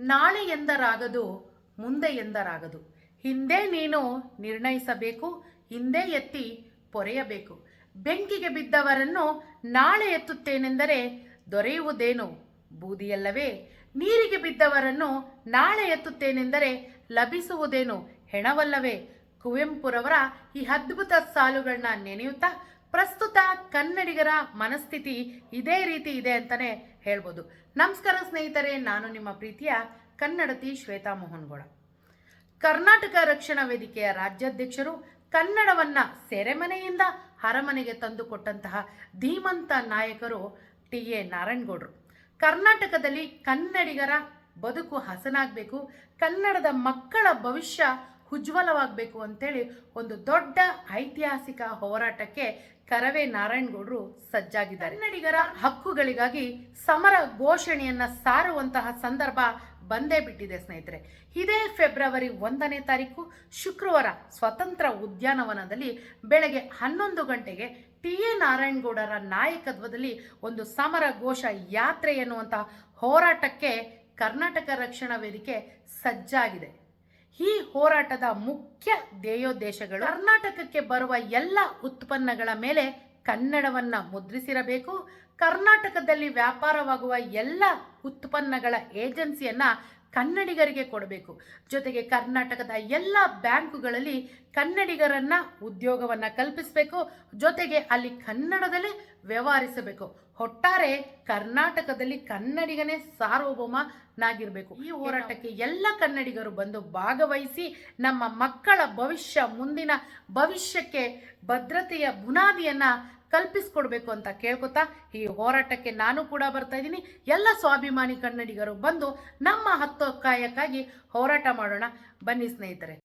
ನಾಳೆ ಎಂದರಾಗದು, ಮುಂದೆ ಎಂದರಾಗದು. ಹಿಂದೆ ನೀನು ನಿರ್ಣಯಿಸಬೇಕು, ಹಿಂದೆ ಎತ್ತಿ ಪೊರೆಯಬೇಕು. ಬೆಂಕಿಗೆ ಬಿದ್ದವರನ್ನು ನಾಳೆ ಎತ್ತುತ್ತೇನೆಂದರೆ ದೊರೆಯುವುದೇನು? ಬೂದಿಯಲ್ಲವೇ? ನೀರಿಗೆ ಬಿದ್ದವರನ್ನು ನಾಳೆ ಎತ್ತುತ್ತೇನೆಂದರೆ ಲಭಿಸುವುದೇನು? ಹೆಣವಲ್ಲವೇ? ಕುವೆಂಪುರವರ ಈ ಅದ್ಭುತ ಸಾಲುಗಳನ್ನ ನೆನೆಯುತ್ತಾ ಪ್ರಸ್ತುತ ಕನ್ನಡಿಗರ ಮನಸ್ಥಿತಿ ಇದೇ ರೀತಿ ಇದೆ ಅಂತಾನೆ ಹೇಳ್ಬೋದು. ನಮಸ್ಕಾರ ಸ್ನೇಹಿತರೆ, ನಾನು ನಿಮ್ಮ ಪ್ರೀತಿಯ ಕನ್ನಡತಿ ಶ್ವೇತಾ ಮೋಹನ್ಗೌಡ. ಕರ್ನಾಟಕ ರಕ್ಷಣಾ ವೇದಿಕೆಯ ರಾಜ್ಯಾಧ್ಯಕ್ಷರು ಕನ್ನಡವನ್ನ ಸೆರೆಮನೆಯಿಂದ ಅರಮನೆಗೆ ತಂದುಕೊಟ್ಟಂತಹ ಧೀಮಂತ ನಾಯಕರು ಟಿ ಎ ನಾರಾಯಣಗೌಡರು. ಕರ್ನಾಟಕದಲ್ಲಿ ಕನ್ನಡಿಗರ ಬದುಕು ಹಸನಾಗಬೇಕು, ಕನ್ನಡದ ಮಕ್ಕಳ ಭವಿಷ್ಯ ಉಜ್ವಲವಾಗಬೇಕು ಅಂತೇಳಿ ಒಂದು ದೊಡ್ಡ ಐತಿಹಾಸಿಕ ಹೋರಾಟಕ್ಕೆ ಕರವೇ ನಾರಾಯಣಗೌಡರು ಸಜ್ಜಾಗಿದ್ದಾರೆ. ಕನ್ನಡಿಗರ ಹಕ್ಕುಗಳಿಗಾಗಿ ಸಮರ ಘೋಷಣೆಯನ್ನು ಸಾರುವಂತಹ ಸಂದರ್ಭ ಬಂದೇ ಬಿಟ್ಟಿದೆ ಸ್ನೇಹಿತರೆ. ಇದೇ ಫೆಬ್ರವರಿ ಒಂದನೇ ತಾರೀಕು ಶುಕ್ರವಾರ ಸ್ವತಂತ್ರ ಉದ್ಯಾನವನದಲ್ಲಿ ಬೆಳಗ್ಗೆ ಹನ್ನೊಂದು ಗಂಟೆಗೆ ಟಿ ಎ ನಾರಾಯಣಗೌಡರ ನಾಯಕತ್ವದಲ್ಲಿ ಒಂದು ಸಮರ ಘೋಷ ಯಾತ್ರೆ ಎನ್ನುವಂತಹ ಹೋರಾಟಕ್ಕೆ ಕರ್ನಾಟಕ ರಕ್ಷಣಾ ವೇದಿಕೆ ಸಜ್ಜಾಗಿದೆ. ಈ ಹೋರಾಟದ ಮುಖ್ಯ ಧ್ಯೇಯೋದ್ದೇಶಗಳು ಕರ್ನಾಟಕಕ್ಕೆ ಬರುವ ಎಲ್ಲ ಉತ್ಪನ್ನಗಳ ಮೇಲೆ ಕನ್ನಡವನ್ನು ಮುದ್ರಿಸಿರಬೇಕು. ಕರ್ನಾಟಕದಲ್ಲಿ ವ್ಯಾಪಾರವಾಗುವ ಎಲ್ಲ ಉತ್ಪನ್ನಗಳ ಏಜೆನ್ಸಿಯನ್ನ ಕನ್ನಡಿಗರಿಗೆ ಕೊಡಬೇಕು. ಜೊತೆಗೆ ಕರ್ನಾಟಕದ ಎಲ್ಲ ಬ್ಯಾಂಕುಗಳಲ್ಲಿ ಕನ್ನಡಿಗರನ್ನ ಉದ್ಯೋಗವನ್ನ ಕಲ್ಪಿಸಬೇಕು. ಜೊತೆಗೆ ಅಲ್ಲಿ ಕನ್ನಡದಲ್ಲೇ ವ್ಯವಹರಿಸಬೇಕು. ಒಟ್ಟಾರೆ ಕರ್ನಾಟಕದಲ್ಲಿ ಕನ್ನಡಿಗನೇ ಸಾರ್ವಭೌಮನಾಗಿರಬೇಕು. ಈ ಹೋರಾಟಕ್ಕೆ ಎಲ್ಲ ಕನ್ನಡಿಗರು ಬಂದು ಭಾಗವಹಿಸಿ ನಮ್ಮ ಮಕ್ಕಳ ಭವಿಷ್ಯ, ಮುಂದಿನ ಭವಿಷ್ಯಕ್ಕೆ ಭದ್ರತೆಯ ಬುನಾದಿಯನ್ನ ಕಲ್ಪಿಸ್ಕೊಡ್ಬೇಕು ಅಂತ ಕೇಳ್ಕೊತಾ ಈ ಹೋರಾಟಕ್ಕೆ ನಾನು ಕೂಡ ಬರ್ತಾ ಇದ್ದೀನಿ. ಎಲ್ಲ ಸ್ವಾಭಿಮಾನಿ ಕನ್ನಡಿಗರು ಬಂದು ನಮ್ಮ ಹತ್ತೊಕ್ಕಾಯಕ್ಕಾಗಿ ಹೋರಾಟ ಮಾಡೋಣ. ಬನ್ನಿ ಸ್ನೇಹಿತರೆ.